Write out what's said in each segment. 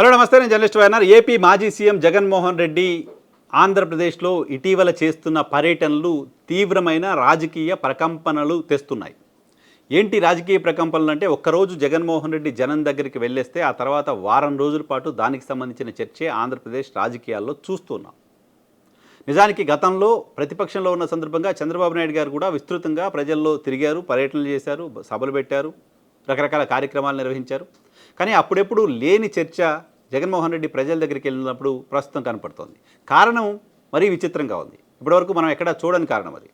Hello నమస్తే నేను journalist Y N R. AP మాజీ సీఎం జగన్మోహన్ రెడ్డి ఆంధ్రప్రదేశ్లో ఇటీవల చేస్తున్న పర్యటనలు తీవ్రమైన రాజకీయ ప్రకంపనలు తెస్తున్నాయి. ఏంటి రాజకీయ ప్రకంపనలు అంటే ఒక్కరోజు జగన్మోహన్ రెడ్డి జనం దగ్గరికి వెళ్ళేస్తే ఆ తర్వాత వారం రోజుల పాటు దానికి సంబంధించిన చర్చే ఆంధ్రప్రదేశ్ రాజకీయాల్లో చూస్తున్నాం. నిజానికి గతంలో ప్రతిపక్షంలో ఉన్న సందర్భంగా చంద్రబాబు నాయుడు గారు కూడా విస్తృతంగా ప్రజల్లో తిరిగారు పర్యటనలు చేశారు సభలు పెట్టారు రకరకాల కార్యక్రమాలు నిర్వహించారు. కానీ అప్పుడెప్పుడు లేని చర్చ జగన్మోహన్ రెడ్డి ప్రజల దగ్గరికి వెళ్ళినప్పుడు ప్రస్తుతం కనపడుతోంది. కారణం మరీ విచిత్రంగా ఉంది. ఇప్పటివరకు మనం ఎక్కడా చూడని కారణం అది.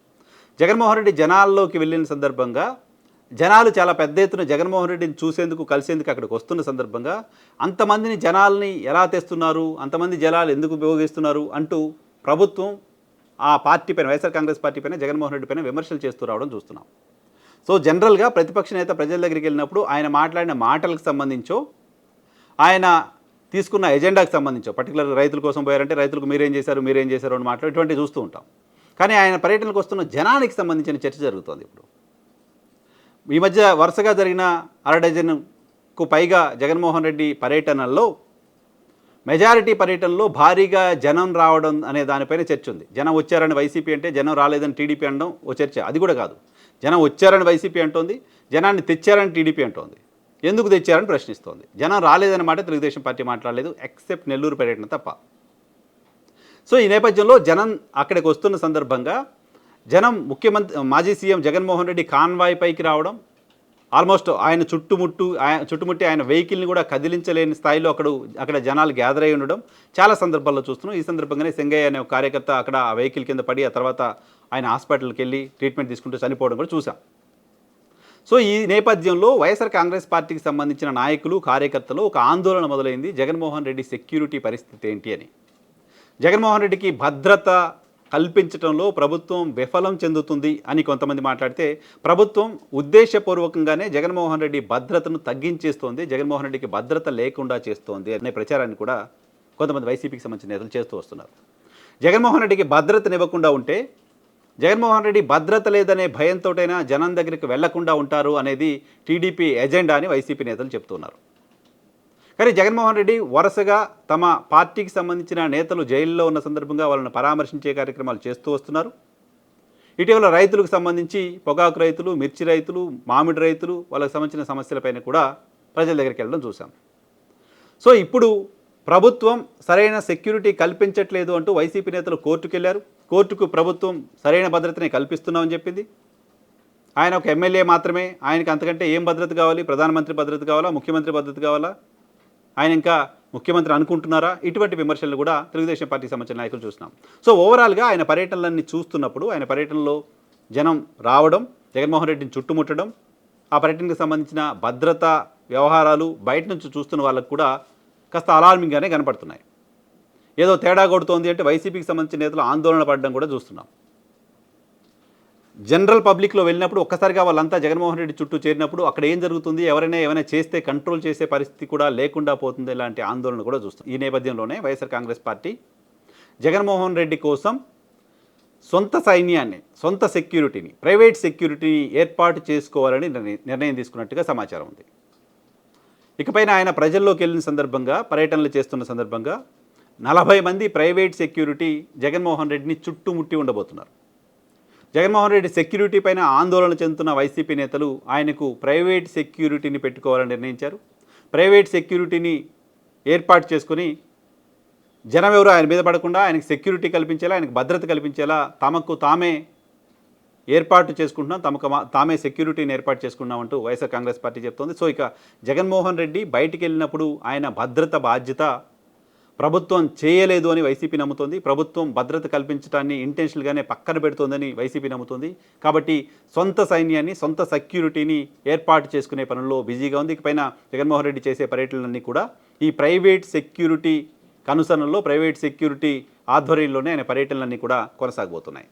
జగన్మోహన్ రెడ్డి జనాల్లోకి వెళ్ళిన సందర్భంగా జనాలు చాలా పెద్ద ఎత్తున జగన్మోహన్ రెడ్డిని చూసేందుకు కలిసేందుకు అక్కడికి వస్తున్న సందర్భంగా అంతమందిని జనాల్ని ఎలా తెస్తున్నారు అంతమంది జనాలు ఎందుకు ఉపయోగిస్తున్నారు అంటూ ప్రభుత్వం ఆ పార్టీ పైన వైఎస్ఆర్ కాంగ్రెస్ పార్టీ పైన జగన్మోహన్ రెడ్డి పైన విమర్శలు చేస్తూ రావడం చూస్తున్నాం. సో జనరల్గా ప్రతిపక్ష నేత ప్రజల దగ్గరికి వెళ్ళినప్పుడు ఆయన మాట్లాడిన మాటలకు సంబంధించో ఆయన తీసుకున్న ఎజెండాకి సంబంధించి పర్టికులర్ రైతుల కోసం పోయారంటే రైతులకు మీరేం చేశారు మీరేం చేశారు అని మాట్లాడి ఇటువంటివి చూస్తూ ఉంటాం. కానీ ఆయన పర్యటనకు వస్తున్న జనానికి సంబంధించిన చర్చ జరుగుతోంది ఇప్పుడు. ఈ మధ్య వరుసగా జరిగిన అర డజన్కు పైగా జగన్మోహన్ రెడ్డి పర్యటనల్లో మెజారిటీ పర్యటనలో భారీగా జనం రావడం అనే దానిపైన చర్చ ఉంది. జనం వచ్చారని వైసీపీ అంటే జనం రాలేదని టీడీపీ అనడం ఓ చర్చ. అది కూడా కాదు. జనం వచ్చారని వైసీపీ అంటోంది జనాన్ని తెచ్చారని టీడీపీ అంటోంది. ఎందుకు తెచ్చారని ప్రశ్నిస్తోంది. జనం రాలేదన్న మాట తెలుగుదేశం పార్టీ మాట్లాడలేదు ఎక్సెప్ట్ నెల్లూరు పర్యటన తప్ప. సో ఈ నేపథ్యంలో జనం అక్కడికి వస్తున్న సందర్భంగా జనం ముఖ్యమంత్రి మాజీ సీఎం జగన్మోహన్ రెడ్డి కాన్వాయ్ పైకి రావడం ఆల్మోస్ట్ ఆయన చుట్టుముట్టు ఆయన చుట్టుముట్టి ఆయన వెహికల్ని కూడా కదిలించలేని స్థాయిలో అక్కడ అక్కడ జనాలు గ్యాదర్ అయి ఉండడం చాలా సందర్భాల్లో చూస్తున్నాం. ఈ సందర్భంగానే సింగయ్య అనే ఒక కార్యకర్త అక్కడ ఆ వెహికల్ కింద పడి ఆ తర్వాత ఆయన హాస్పిటల్కి వెళ్ళి ట్రీట్మెంట్ తీసుకుంటూ చనిపోవడం కూడా చూసాం. సో ఈ నేపథ్యంలో వైఎస్ఆర్ కాంగ్రెస్ పార్టీకి సంబంధించిన నాయకులు కార్యకర్తలు ఒక ఆందోళన మొదలైంది. జగన్మోహన్ రెడ్డి సెక్యూరిటీ పరిస్థితి ఏంటి అని. జగన్మోహన్ రెడ్డికి భద్రత కల్పించడంలో ప్రభుత్వం విఫలం చెందుతుంది అని కొంతమంది మాట్లాడితే ప్రభుత్వం ఉద్దేశపూర్వకంగానే జగన్మోహన్ రెడ్డి భద్రతను తగ్గించేస్తోంది జగన్మోహన్ రెడ్డికి భద్రత లేకుండా చేస్తోంది అనే ప్రచారాన్ని కూడా కొంతమంది వైసీపీకి సంబంధించిన నేతలు చేస్తూ వస్తున్నారు. జగన్మోహన్ రెడ్డికి భద్రతనివ్వకుండా ఉంటే జగన్మోహన్ రెడ్డి భద్రత లేదనే భయంతోటైనా జనం దగ్గరికి వెళ్ళకుండా ఉంటారు అనేది టీడీపీ ఎజెండా అని వైసీపీ నేతలు చెప్తున్నారు. కానీ జగన్మోహన్ రెడ్డి వరుసగా తమ పార్టీకి సంబంధించిన నేతలు జైల్లో ఉన్న సందర్భంగా వాళ్ళని పరామర్శించే కార్యక్రమాలు చేస్తూ వస్తున్నారు. ఇటీవల రైతులకు సంబంధించి పొగాకు రైతులు మిర్చి రైతులు మామిడి రైతులు వాళ్ళకి సంబంధించిన సమస్యలపైన కూడా ప్రజల దగ్గరికి వెళ్ళడం చూసాం సో ఇప్పుడు ప్రభుత్వం సరైన సెక్యూరిటీ కల్పించట్లేదు అంటూ వైసీపీ నేతలు కోర్టుకు వెళ్ళారు కోర్టుకు ప్రభుత్వం సరైన భద్రతని కల్పిస్తున్నామని చెప్పింది. ఆయన ఒక ఎమ్మెల్యే మాత్రమే. ఆయనకి అంతకంటే ఏం భద్రత కావాలి? ప్రధానమంత్రి భద్రత కావాలా? ముఖ్యమంత్రి భద్రత కావాలా? ఆయన ఇంకా ముఖ్యమంత్రి అనుకుంటున్నారా? ఇటువంటి విమర్శలు కూడా తెలుగుదేశం పార్టీకి సంబంధించిన నాయకులు చూస్తున్నాం. సో ఓవరాల్గా ఆయన పర్యటనలన్నీ చూస్తున్నప్పుడు ఆయన పర్యటనలో జనం రావడం జగన్మోహన్ రెడ్డిని చుట్టుముట్టడం ఆ పర్యటనకు సంబంధించిన భద్రత వ్యవహారాలు బయట నుంచి చూస్తున్న వాళ్ళకు కూడా కాస్త అలార్మింగ్గానే కనపడుతున్నాయి. ఏదో తేడా కొడుతోంది అంటే వైసీపీకి సంబంధించిన నేతలు ఆందోళన పడడం కూడా చూస్తున్నాం. జనరల్ పబ్లిక్లో వెళ్ళినప్పుడు ఒక్కసారిగా వాళ్ళంతా జగన్మోహన్ రెడ్డి చుట్టూ చేరినప్పుడు అక్కడ ఏం జరుగుతుంది ఎవరైనా ఏమైనా చేస్తే కంట్రోల్ చేసే పరిస్థితి కూడా లేకుండా పోతుంది ఇలాంటి ఆందోళన కూడా చూస్తాం ఈ నేపథ్యంలోనే Y S R Congress party Jaganmohan Reddy కోసం సొంత సైన్యాన్ని సొంత సెక్యూరిటీని ప్రైవేట్ సెక్యూరిటీని ఏర్పాటు చేసుకోవాలని నిర్ణయం- నిర్ణయం తీసుకున్నట్టుగా సమాచారం ఉంది. ఇకపైన ఆయన ప్రజల్లోకి వెళ్ళిన సందర్భంగా పర్యటనలు చేస్తున్న సందర్భంగా నలభై మంది ప్రైవేట్ సెక్యూరిటీ జగన్మోహన్ రెడ్డిని చుట్టుముట్టి ఉండబోతున్నారు. జగన్మోహన్ రెడ్డి సెక్యూరిటీ పైన ఆందోళన చెందుతున్న వైసీపీ నేతలు ఆయనకు ప్రైవేట్ సెక్యూరిటీని పెట్టుకోవాలని నిర్ణయించారు. ప్రైవేట్ సెక్యూరిటీని ఏర్పాటు చేసుకుని జనం ఎవరు ఆయన మీద పడకుండా ఆయనకు సెక్యూరిటీ కల్పించేలా ఆయనకు భద్రత కల్పించేలా తమకు తామే ఏర్పాటు చేసుకుంటున్నాం. తమకు తామే సెక్యూరిటీని ఏర్పాటు చేసుకున్నామంటూ Y S R Congress party చెప్తోంది. సో ఇక జగన్మోహన్ రెడ్డి బయటికి వెళ్ళినప్పుడు ఆయన భద్రత బాధ్యత ప్రభుత్వం చేయలేదు అని వైసీపీ నమ్ముతోంది. ప్రభుత్వం భద్రత కల్పించడాన్ని ఇంటెన్షనల్గానే పక్కన పెడుతోందని వైసీపీ నమ్ముతోంది. కాబట్టి సొంత సైన్యాన్ని సొంత సెక్యూరిటీని ఏర్పాటు చేసుకునే పనుల్లో బిజీగా ఉంది. ఇకపైన జగన్మోహన్ రెడ్డి చేసే పర్యటనలన్నీ కూడా ఈ ప్రైవేట్ సెక్యూరిటీ కనుసరణలో ప్రైవేట్ సెక్యూరిటీ ఆధ్వర్యంలోనే ఆయన పర్యటనలన్నీ కూడా కొనసాగబోతున్నాయి.